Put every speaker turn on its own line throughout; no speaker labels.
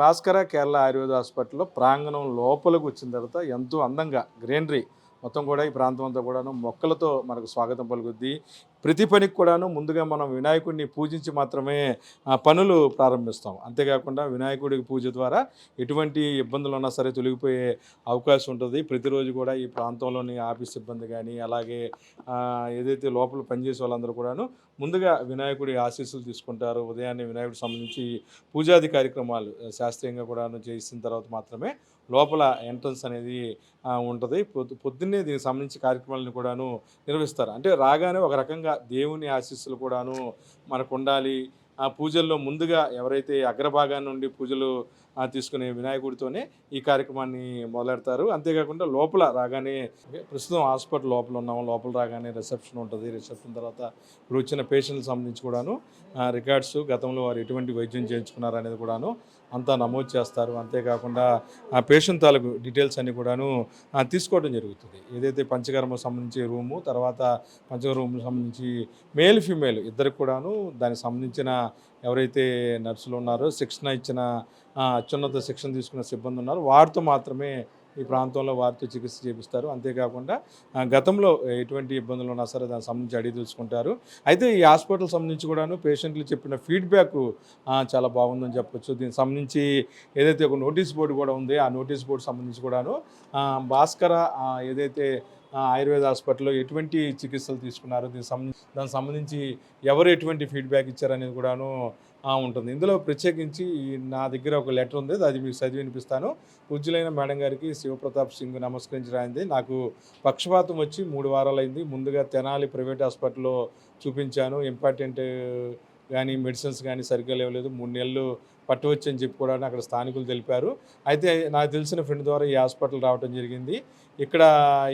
భాస్కర కేరళ ఆయుర్వేద హాస్పిటల్లో ప్రాంగణం లోపలికి వచ్చిన తర్వాత ఎంతో అందంగా గ్రీనరీ మొత్తం కూడా ఈ ప్రాంతం అంతా కూడాను మొక్కలతో మనకు స్వాగతం పలుకుద్ది. ప్రతి పనికి కూడాను ముందుగా మనం వినాయకుడిని పూజించి మాత్రమే పనులు ప్రారంభిస్తాం. అంతేకాకుండా వినాయకుడికి పూజ ద్వారా ఎటువంటి ఇబ్బందులు ఉన్నా సరే తొలగిపోయే అవకాశం ఉంటుంది. ప్రతిరోజు కూడా ఈ ప్రాంతంలోని ఆఫీస్ సిబ్బంది కానీ అలాగే ఏదైతే లోపల పనిచేసే వాళ్ళందరూ కూడాను ముందుగా వినాయకుడి ఆశీస్సులు తీసుకుంటారు. ఉదయాన్నే వినాయకుడికి సంబంధించి పూజాది కార్యక్రమాలు శాస్త్రీయంగా కూడాను చేసిన తర్వాత మాత్రమే లోపల ఎంట్రన్స్ అనేది ఉంటుంది. పొద్దు పొద్దున్నే దీనికి సంబంధించి కార్యక్రమాలను కూడాను నిర్వహిస్తారు. అంటే రాగానే ఒక రకంగా దేవుని ఆశీస్సులు కూడాను మనకు ఉండాలి ఆ పూజల్లో ముందుగా ఎవరైతే అగ్రభాగాన్ని నుండి పూజలు తీసుకునే వినాయకుడితోనే ఈ కార్యక్రమాన్ని మొదలెడతారు. అంతేకాకుండా లోపల రాగానే ప్రస్తుతం హాస్పిటల్ లోపల ఉన్నాము లోపల రాగానే రిసెప్షన్ ఉంటుంది. రిసెప్షన్ తర్వాత ఇప్పుడు వచ్చిన పేషెంట్కి సంబంధించి కూడాను రికార్డ్స్ గతంలో వారు ఎటువంటి వైద్యం చేయించుకున్నారు అనేది కూడాను అంతా నమోదు చేస్తారు. అంతేకాకుండా ఆ పేషెంట్ తాలూకు డీటెయిల్స్ అన్ని కూడాను తీసుకోవడం జరుగుతుంది. ఏదైతే పంచకర్మకు సంబంధించి రూము తర్వాత పంచకర్మ రూమ్ సంబంధించి మేల్ ఫీమేల్ ఇద్దరికి కూడాను దానికి సంబంధించిన ఎవరైతే నర్సులు ఉన్నారో శిక్షణ ఇచ్చిన అత్యున్నత శిక్షణ తీసుకున్న సిబ్బంది ఉన్నారో వారితో మాత్రమే ఈ ప్రాంతంలో వారితో చికిత్స చేపిస్తారు. అంతేకాకుండా గతంలో ఎటువంటి ఇబ్బందులు ఉన్నా సరే దానికి సంబంధించి అడిగి తెలుసుకుంటారు. అయితే ఈ హాస్పిటల్ సంబంధించి కూడాను పేషెంట్లు చెప్పిన ఫీడ్బ్యాక్ చాలా బాగుందని చెప్పొచ్చు. దీనికి సంబంధించి ఏదైతే ఒక నోటీస్ బోర్డు కూడా ఉంది ఆ నోటీస్ బోర్డు సంబంధించి కూడాను భాస్కర ఏదైతే ఆయుర్వేద హాస్పిటల్లో ఎటువంటి చికిత్సలు తీసుకున్నారు దీనికి సంబంధించి దానికి సంబంధించి ఎవరు ఎటువంటి ఫీడ్బ్యాక్ ఇచ్చారనేది కూడాను ఉంటుంది. ఇందులో ప్రత్యేకించి నా దగ్గర ఒక లెటర్ ఉంది. అది మీకు చదివి వినిపిస్తాను. పూజ్యులైన మేడం గారికి శివప్రతాప్ సింగ్ నమస్కరించి రాయింది నాకు పక్షపాతం వచ్చి మూడు వారాలు అయింది ముందుగా తెనాలి ప్రైవేట్ హాస్పిటల్లో చూపించాను. ఇంపార్టెంట్ కానీ మెడిసిన్స్ కానీ సరిగ్గా లేవలేదు. మూడు నెలలు పట్టవచ్చు అని చెప్పి కూడా అక్కడ స్థానికులు తెలిపారు. అయితే నాకు తెలిసిన ఫ్రెండ్ ద్వారా ఈ హాస్పిటల్ రావడం జరిగింది. ఇక్కడ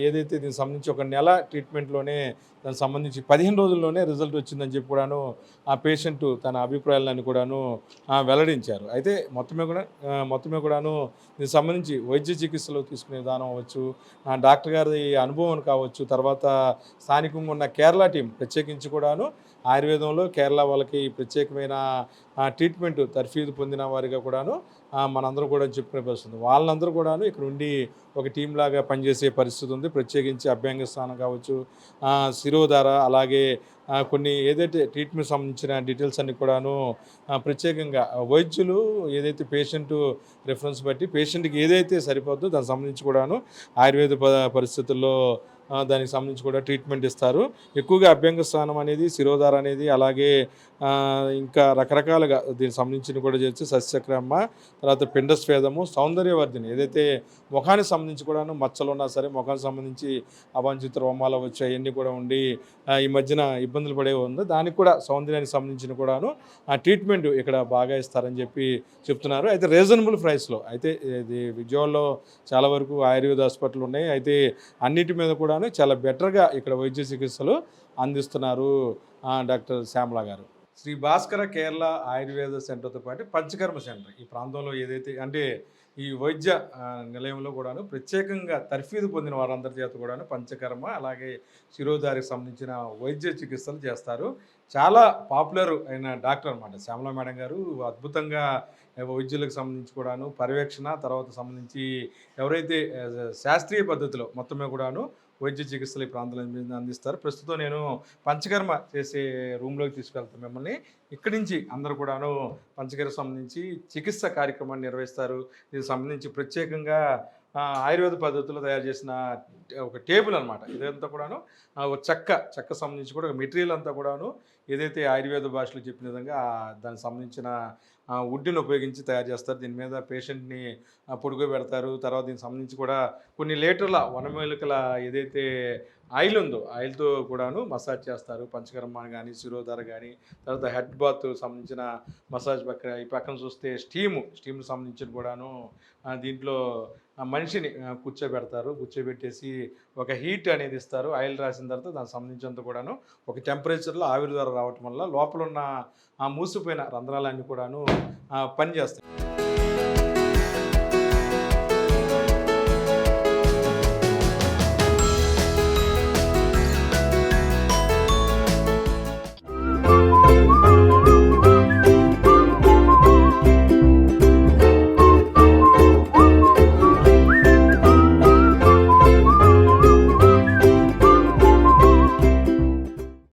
ఏదైతే దీనికి సంబంధించి ఒక నెల ట్రీట్మెంట్లోనే దానికి సంబంధించి పదిహేను రోజుల్లోనే రిజల్ట్ వచ్చిందని చెప్పి కూడాను ఆ పేషెంట్ తన అభిప్రాయాలను కూడాను వెల్లడించారు. అయితే మొత్తమే కూడా మొత్తమే కూడాను దీనికి సంబంధించి వైద్య చికిత్సలో తీసుకునే విధానం అవ్వచ్చు డాక్టర్ గారి అనుభవం కావచ్చు తర్వాత స్థానికంగా ఉన్న కేరళ టీం ప్రత్యేకించి కూడాను ఆయుర్వేదంలో కేరళ వాళ్ళకి ప్రత్యేకమైన ట్రీట్మెంట్ తర్ఫీదు పొందిన వారిగా కూడాను మనందరూ కూడా చెప్పుకునే పరిస్థితి వాళ్ళందరూ కూడాను ఇక్కడ ఉండి ఒక టీం లాగా పనిచేసే పరిస్థితి ఉంది. ప్రత్యేకించి అభ్యంగ స్థానం కావచ్చు శిరోధార అలాగే కొన్ని ఏదైతే ట్రీట్మెంట్ సంబంధించిన డీటెయిల్స్ అన్ని కూడాను ప్రత్యేకంగా వైద్యులు ఏదైతే పేషెంట్ రిఫరెన్స్ బట్టి పేషెంట్కి ఏదైతే సరిపోద్దో దానికి సంబంధించి కూడాను ఆయుర్వేద పరిస్థితుల్లో దానికి సంబంధించి కూడా ట్రీట్మెంట్ ఇస్తారు. ఎక్కువగా అభ్యంగ స్థానం అనేది శిరోధార అనేది అలాగే ఇంకా రకరకాలుగా దీనికి సంబంధించిన కూడా చేస్తే సస్యక్రమ తర్వాత పిండ స్వేదము సౌందర్యవర్ధిని ఏదైతే ముఖానికి సంబంధించి కూడాను మచ్చలు ఉన్నా సరే ముఖానికి సంబంధించి అవాంఛిత రోమాలు వచ్చాయి అవన్నీ కూడా ఉండి ఈ మధ్యన ఇబ్బందులు పడే ఉంది. దానికి కూడా సౌందర్యానికి సంబంధించిన కూడాను ఆ ట్రీట్మెంట్ ఇక్కడ బాగా ఇస్తారని చెప్పి చెప్తున్నారు. అయితే రీజనబుల్ ప్రైస్లో అయితే ఇది విజయవాడలో చాలా వరకు ఆయుర్వేద హాస్పిటల్ ఉన్నాయి. అయితే అన్నిటి మీద కూడాను చాలా బెటర్గా ఇక్కడ వైద్య చికిత్సలు అందిస్తున్నారు డాక్టర్ శ్యామల గారు. శ్రీ భాస్కర కేరళ ఆయుర్వేద సెంటర్తో పాటు పంచకర్మ సెంటర్ ఈ ప్రాంతంలో ఏదైతే అంటే ఈ వైద్య నిలయంలో కూడాను ప్రత్యేకంగా తర్ఫీదు పొందిన వారందరి చేత కూడాను పంచకర్మ అలాగే శిరోధారికి సంబంధించిన వైద్య చికిత్సలు చేస్తారు. చాలా పాపులర్ అయిన డాక్టర్ అనమాట శ్యామల మేడం గారు. అద్భుతంగా వైద్యులకు సంబంధించి కూడాను పర్యవేక్షణ తర్వాత సంబంధించి ఎవరైతే శాస్త్రీయ పద్ధతిలో మొత్తమే కూడాను వైద్య చికిత్సలు ఈ ప్రాంతంలో అందిస్తారు. ప్రస్తుతం నేను పంచకర్మ చేసే రూమ్లోకి తీసుకెళ్తాను మిమ్మల్ని. ఇక్కడి నుంచి అందరూ కూడాను పంచకర్మ సంబంధించి చికిత్స కార్యక్రమాన్ని నిర్వహిస్తారు. దీనికి సంబంధించి ప్రత్యేకంగా ఆయుర్వేద పద్ధతిలో తయారు చేసిన ఒక టేబుల్ అనమాట ఇదంతా కూడాను చెక్క చెక్క సంబంధించి కూడా ఒక మెటీరియల్ అంతా కూడాను ఏదైతే ఆయుర్వేద భాషలో చెప్పిన విధంగా దానికి సంబంధించిన వుడ్ని ఉపయోగించి తయారు చేస్తారు. దీని మీద పేషెంట్ని పెడతారు. తర్వాత దీనికి సంబంధించి కూడా కొన్ని లీటర్ల వనమూలికల ఏదైతే ఆయిల్ ఉందో ఆయిల్తో కూడాను మసాజ్ చేస్తారు. పంచకర్మాన్ కానీ శిరోధార కానీ తర్వాత హెడ్ బాత్ సంబంధించిన మసాజ్ పక్కన ఈ పక్కన చూస్తే స్టీము స్టీమ్ సంబంధించిన కూడాను దీంట్లో మనిషిని కూర్చోబెడతారు. కూర్చోబెట్టేసి ఒక హీట్ అనేది ఇస్తారు. ఆయిల్ రాసిన తర్వాత దానికి సంబంధించినంత కూడాను ఒక టెంపరేచర్లో ఆవిరి ద్వారా రావటం వల్ల లోపల ఉన్న ఆ మూసిపోయిన రంధ్రాలన్నీ కూడాను పనిచేస్తాయి.